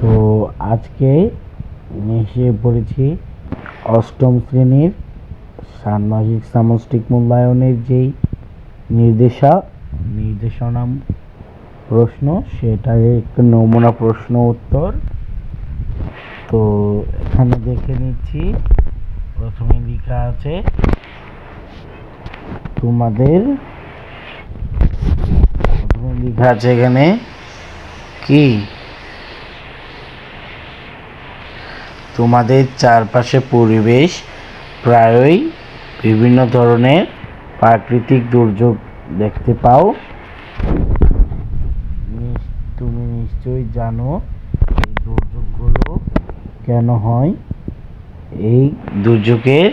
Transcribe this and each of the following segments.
তো আজকে এসে পড়েছি অষ্টম শ্রেণির ষান্মাসিক সামষ্টিক মূল্যায়নের যেই নির্দেশা, নির্দেশনা প্রশ্ন সেটার একটা নমুনা প্রশ্ন উত্তর। তো এখানে দেখে নিচ্ছি, প্রথমে লেখা আছে, তোমাদের প্রথমে লেখা আছে এখানে কি? তোমাদের চারপাশে পরিবেশ প্রায়ই বিভিন্ন ধরনের প্রাকৃতিক দুর্যোগ দেখতে পাও। তুমি নিশ্চয়ই জানো এই দুর্যোগগুলো কেন হয়? এই দুর্যোগের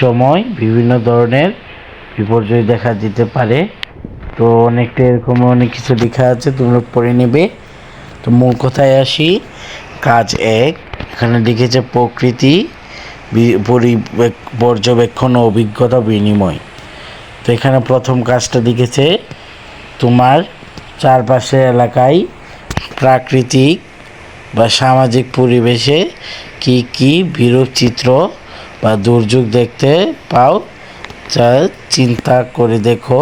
সময় বিভিন্ন ধরনের বিপর্যয় দেখা দিতে পারে। তো অনেকটা এরকম অনেক কিছু লেখা আছে, তোমরা পড়ে নেবে। তো মূল কথায় আসি, কাজ এক। এখানে লিখেছে প্রকৃতি পর্যবেক্ষণ ও অভিজ্ঞতা বিনিময়। তো এখানে প্রথম কাজটা লিখেছে, তোমার চারপাশের এলাকায় প্রাকৃতিক বা সামাজিক পরিবেশে কি কি বিরূপ চিত্র বা দুর্যোগ দেখতে পাও যা চিন্তা করে দেখো।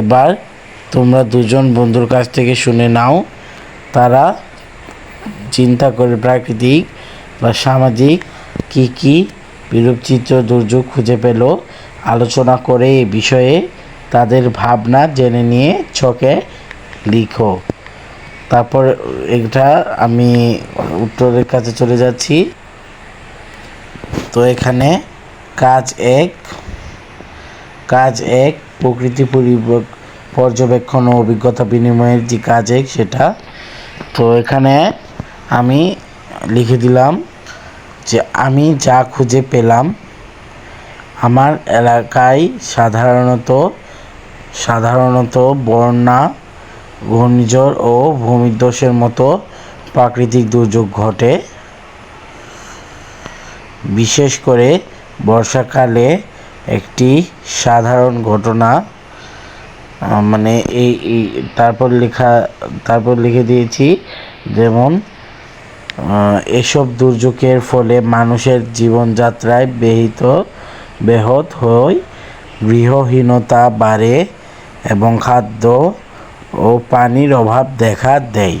এবার তোমরা দুজন বন্ধুর কাছ থেকে শুনে নাও, তারা চিন্তা করে প্রাকৃতিক বা সামাজিক কি কি বিরূপ চিত্র, দুর্যোগ খুঁজে পেল? আলোচনা করে এই বিষয়ে তাদের ভাবনা জেনে নিয়ে ছকে লিখো। তারপর এটা আমি উত্তরের কাছে চলে যাচ্ছি। তো এখানে কাজ এক কাজ এক, প্রকৃতি পর্যবেক্ষণ ও অভিজ্ঞতা বিনিময়ের যে কাজ এক সেটা। তো এখানে আমি লিখে দিলাম যে আমি যা খুঁজে পেলাম, আমার এলাকায় সাধারণত সাধারণত বন্যা, ঘূর্ণিঝড় ও ভূমিধসের মতো প্রাকৃতিক দুর্যোগ ঘটে। বিশেষ করে বর্ষাকালে একটি সাধারণ ঘটনা মানে এই, তারপর লেখা, তারপর লিখে দিয়েছি, যেমন এসব দুর্যোগের ফলে মানুষের জীবনযাত্রায় ব্যাহত ব্যাহত হয়। গৃহহীনতা বাড়ে এবং খাদ্য ও পানির অভাব দেখা দেয়।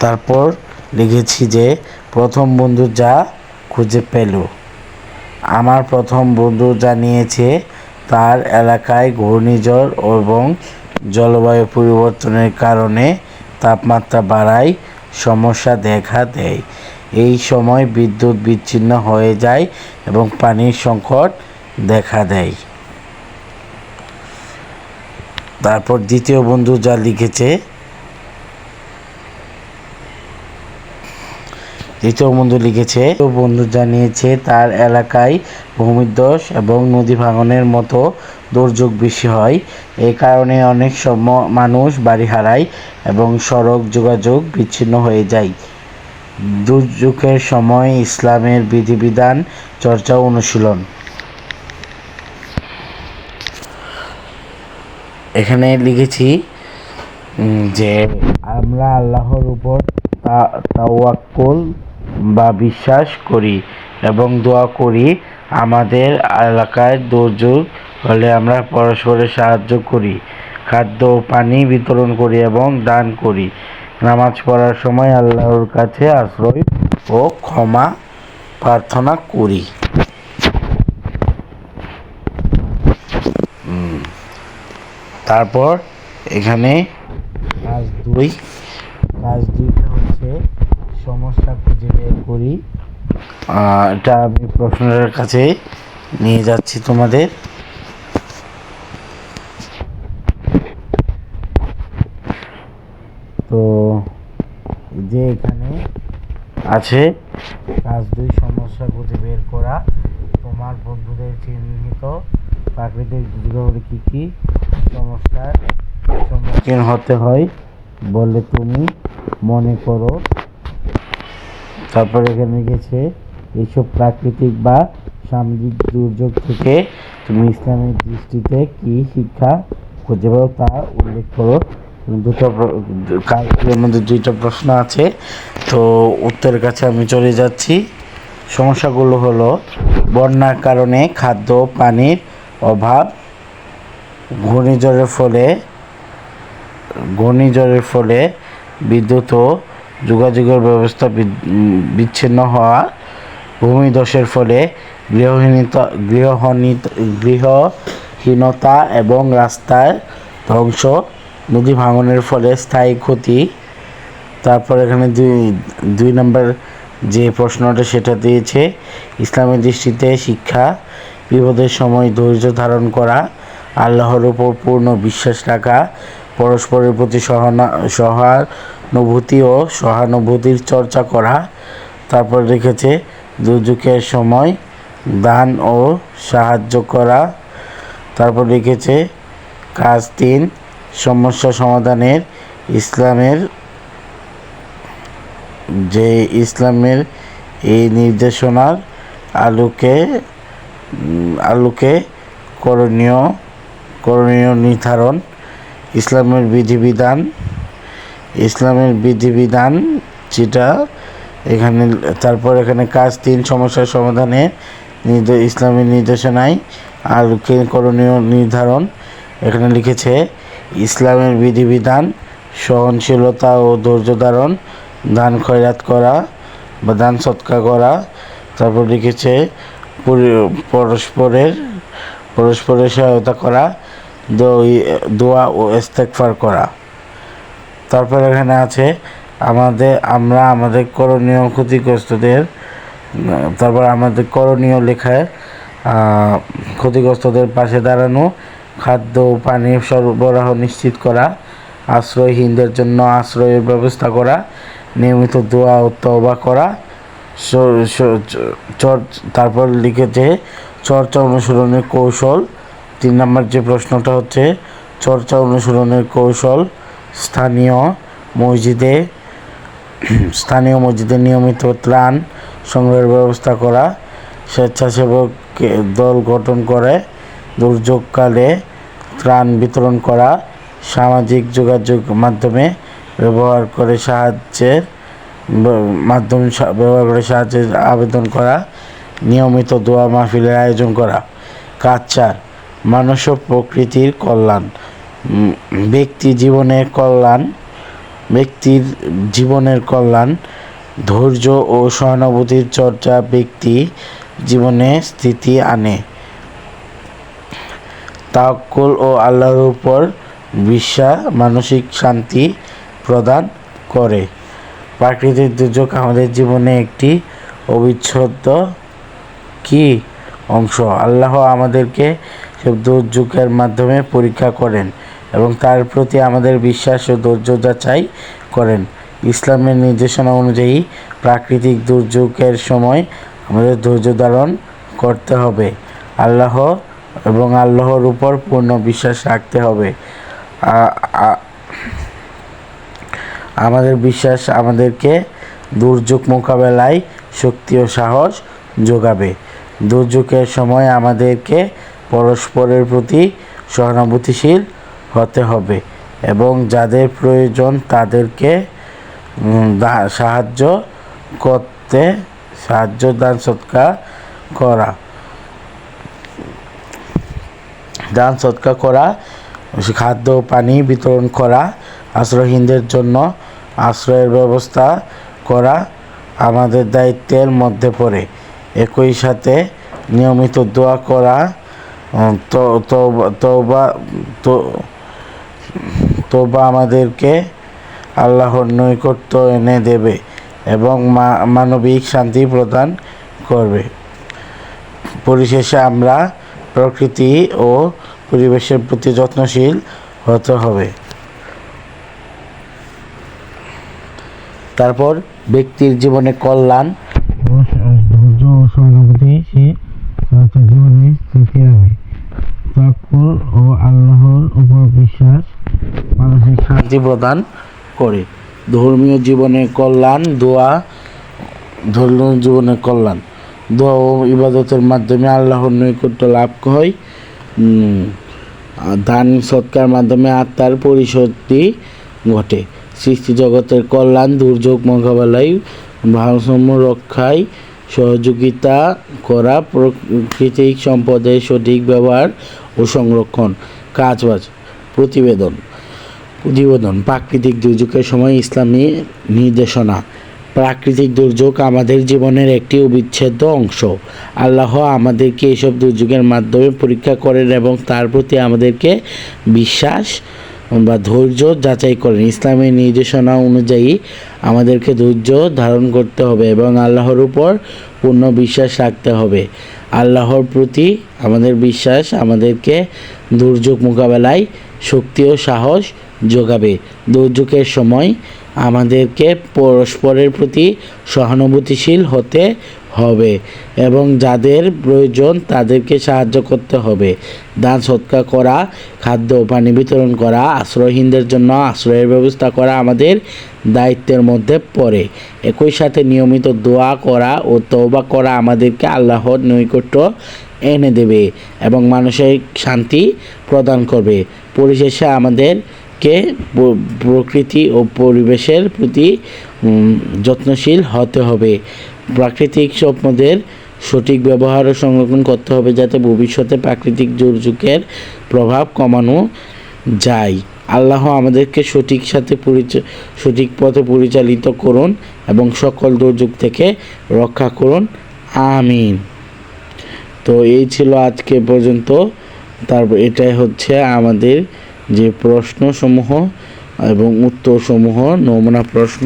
তারপর লিখেছি যে, প্রথম বন্ধু যা খুঁজে পেল। আমার প্রথম বন্ধু জানিয়েছে, তার এলাকায় ঘূর্ণিঝড় এবং জলবায়ু পরিবর্তনের কারণে তাপমাত্রা বাড়ায় সমস্যা দেখা দেয়। এই সময় বিদ্যুৎ বিচ্ছিন্ন হয়ে যায় এবং পানির সংকট দেখা দেয়। তারপর দ্বিতীয় বন্ধু যা লিখেছে দ্বিতীয় বন্ধু লিখেছে বন্ধু জানিয়েছে তার এলাকায় ভূমিধস এবং নদী ভাঙনের মতো দুর্যোগ বেশি হয়। এই কারণে অনেক সম মানুষ বাড়ি হারায় এবং সড়ক যোগাযোগ বিচ্ছিন্ন হয়ে যায়। দুর্যোগের সময় ইসলামের বিধিবিধান, চর্চা, অনুশীলন। এখানে লিখেছি যে আমরা আল্লাহর উপর তা- তাওয়াক্কুল বা বিশ্বাস করি এবং দোয়া করি আমাদের এলাকায় দুর্যোগ হলে আমরা পরস্পরের সাহায্য করি, খাদ্য পানি বিতরণ করি এবং দান করি। নামাজ পড়ার সময় আল্লাহর কাছে আশ্রয় ও ক্ষমা প্রার্থনা করি। তারপর এখানে কাজ দুই, কাজ হচ্ছে সমস্যা খুঁজে বের করি। এটা আমি প্রশ্নের কাছে নিয়ে যাচ্ছি তোমাদের। তো যে এখানে আছে, কাজ দুই সমস্যা খুঁজে বের করা। তোমার বন্ধুদের চিহ্নিত প্রাকৃতিক দুর্যোগগুলি কী কী? সমস্যার সম্মুখীন হতে হয় বলে তুমি মনে করো। তারপর এখানে গেছে এইসব প্রাকৃতিক বা সামাজিক দুর্যোগ থেকে তুমি ইসলামের দৃষ্টিতে কি শিক্ষা খুঁজে পাও তা উল্লেখ করো। দুটো কাজগুলোর মধ্যে দুইটা প্রশ্ন আছে। তো উত্তরের কাছে আমি চলে যাচ্ছি। সমস্যাগুলো হলো, বন্যার কারণে খাদ্য, পানির অভাব, ঘূর্ণিঝড়ের ফলে ঘূর্ণিঝড়ের ফলে বিদ্যুৎ ও যোগাযোগের ব্যবস্থা বিচ্ছিন্ন হওয়া ভূমিধসের ফলে গৃহহীনতা গৃহহীনতা গৃহহীনতা এবং রাস্তার ধ্বংস, নদী ভাঙনের ফলে স্থায়ী ক্ষতি। তারপর এখানে দুই দুই নম্বর যে প্রশ্নটা সেটা দিয়েছে ইসলামের দৃষ্টিতে শিক্ষা বিপদের সময় ধৈর্য ধারণ করা, আল্লাহর উপর পূর্ণ বিশ্বাস রাখা, পরস্পরের প্রতি সহানা সহানুভূতি ও সহানুভূতির চর্চা করা। তারপর রেখেছে, দুর্যোগের সময় দান ও সাহায্য করা। তারপর লিখেছে কাজ তিন, সমস্যা সমাধানের ইসলামের, যে ইসলামের এই নির্দেশনার আলোকে আলোকে করণীয় করণীয় নির্ধারণ, ইসলামের বিধিবিধান ইসলামের বিধিবিধান যেটা এখানে, তারপর এখানে কাজ, তিন সমস্যার সমাধানে ইসলামের নির্দেশনায় আর করণীয় নির্ধারণ। এখানে লিখেছে, ইসলামের বিধিবিধান, সহনশীলতা ও ধৈর্য ধারণ, দান খয়রাত করা বা দান সৎকা করা। তারপর লিখেছে পরস্পরের পরস্পরের সহায়তা করা দোয়া ও ইস্তেগফার করা। তারপর এখানে আছে আমাদের, আমরা আমাদের করণীয় ক্ষতিগ্রস্তদের, তারপর আমাদের করণীয় লেখায় ক্ষতিগ্রস্তদের পাশে দাঁড়ানো, খাদ্য ও পানির সরবরাহ নিশ্চিত করা আশ্রয়হীনদের জন্য আশ্রয়ের ব্যবস্থা করা, নিয়মিত দোয়া ও করা চর- তারপর লিখেছে চর্চা অনুসরণের কৌশল। তিন নম্বর যে প্রশ্নটা হচ্ছে, চর্চা অনুসরণের কৌশল স্থানীয় মসজিদে স্থানীয় মসজিদে নিয়মিত ত্রাণ সংগ্রহের ব্যবস্থা করা স্বেচ্ছাসেবক দল গঠন করে, দুর্যোগকালে ত্রাণ বিতরণ করা, সামাজিক যোগাযোগ মাধ্যমে ব্যবহার করে সাহায্যের মাধ্যম ব্যবহার করে সাহায্যের আবেদন করা, নিয়মিত দোয়া মাহফিলের আয়োজন করা, কাজ চার প্রকৃতির কল্যাণ। ব্যক্তি জীবনের কল্যাণ, ব্যক্তির জীবনের কল্যাণ, ধৈর্য ও সহানুভূতির চর্চা ব্যক্তি জীবনে স্থিতি আনে। তাক্কুল ও আল্লাহর উপর বিশ্বাস মানসিক শান্তি প্রদান করে। প্রাকৃতিক দুর্যোগ আমাদের জীবনে একটি অবিচ্ছেদ্য কি অংশ? আল্লাহ আমাদেরকে সব দুর্যোগের মাধ্যমে পরীক্ষা করেন। এবং তার প্রতি আমাদের বিশ্বাস ও ধৈর্য যাচাই করেন। ইসলামের নির্দেশনা অনুযায়ী প্রাকৃতিক দুর্যোগের সময় আমাদের ধৈর্য ধারণ করতে হবে। আল্লাহ এবং আল্লাহর উপর পূর্ণ বিশ্বাস রাখতে হবে। আমাদের বিশ্বাস আমাদেরকে দুর্যোগ মোকাবেলায় শক্তি ও সাহস যোগাবে। দুর্যোগের সময় আমাদেরকে পরস্পরের প্রতি সহানুভূতিশীল হতে হবে এবং যাদের প্রয়োজন তাদেরকে সাহায্য করতে, সাহায্য দান, সৎকার করা। দান, সৎকার করা, খাদ্য পানি বিতরণ করা, আশ্রয়হীনদের জন্য আশ্রয়ের ব্যবস্থা করা আমাদের দায়িত্বের মধ্যে পড়ে। একই সাথে নিয়মিত দোয়া করা তো- তো- তওবা, তো- তোবা আমাদেরকে আল্লাহর নৈকট্য এনে দেবে এবং মানবিক শান্তি প্রদান করবে। পরিশেষে আমরা প্রকৃতি ও পরিবেশের প্রতি যত্নশীল হতে হবে। তারপর ব্যক্তির জীবনে কল্যাণ। ধৈর্য ও তার জীবনে স্থিতি আনে ও আল্লাহর উপর বিশ্বাস মানসিক শান্তি প্রদান করে। ধর্মীয় জীবনে কল্যাণ, দোয়া, ধর্মীয় জীবনে কল্যাণ। দোয়া ও ইবাদতের মাধ্যমে আল্লাহর নৈকট্য লাভ হয় দান সৎকার মাধ্যমে আত্মার পরিশোধটি ঘটে। সৃষ্টি জগতের কল্যাণ, দুর্যোগ মোকাবেলায় ভারসাম্য রক্ষায় সহযোগিতা করা, প্রাকৃতিক সম্পদের সঠিক ব্যবহার ও সংরক্ষণ। কাজবাজ, প্রতিবেদন। প্রতিবেদন প্রাকৃতিক দুর্যোগের সময় ইসলামী নির্দেশনা। প্রাকৃতিক দুর্যোগ আমাদের জীবনের একটি অবিচ্ছেদ্য অংশ। আল্লাহ আমাদেরকে এসব দুর্যোগের মাধ্যমে পরীক্ষা করেন এবং তার প্রতি আমাদেরকে বিশ্বাস বা ধৈর্য যাচাই করেন। ইসলামের নির্দেশনা অনুযায়ী আমাদেরকে ধৈর্য ধারণ করতে হবে এবং আল্লাহর উপর পূর্ণ বিশ্বাস রাখতে হবে। আল্লাহর প্রতি আমাদের বিশ্বাস আমাদেরকে দুর্যোগ মোকাবেলায় শক্তি ও সাহস যোগাবে। দুর্যোগের সময় আমাদেরকে পরস্পরের প্রতি সহানুভূতিশীল হতে হবে এবং যাদের প্রয়োজন তাদেরকে সাহায্য করতে হবে। দান সৎকার করা, খাদ্য পানি বিতরণ করা, আশ্রয়হীনদের জন্য আশ্রয়ের ব্যবস্থা করা আমাদের দায়িত্বের মধ্যে পড়ে। একই সাথে নিয়মিত দোয়া করা ও তওবা করা আমাদেরকে আল্লাহর নৈকট্য এনে দেবে এবং মানসিক শান্তি প্রদান করবে। পরিশেষে আমাদেরকে প্রকৃতি ও পরিবেশের প্রতি যত্নশীল হতে হবে। প্রাকৃতিক সম্পদের সঠিক ব্যবহার ও সংরক্ষণ করতে হবে যাতে ভবিষ্যতে প্রাকৃতিক দুর্যোগের প্রভাব কমানো যায়। আল্লাহ আমাদেরকে সঠিক সাথে পরিচ- সঠিক পথে পরিচালিত করুন এবং সকল দুর্যোগ থেকে রক্ষা করুন। আমিন। তো এই ছিল আজকে পর্যন্ত। তারপর এটাই হচ্ছে আমাদের যে প্রশ্নসমূহ এবং উত্তরসমূহ, নমুনা প্রশ্ন।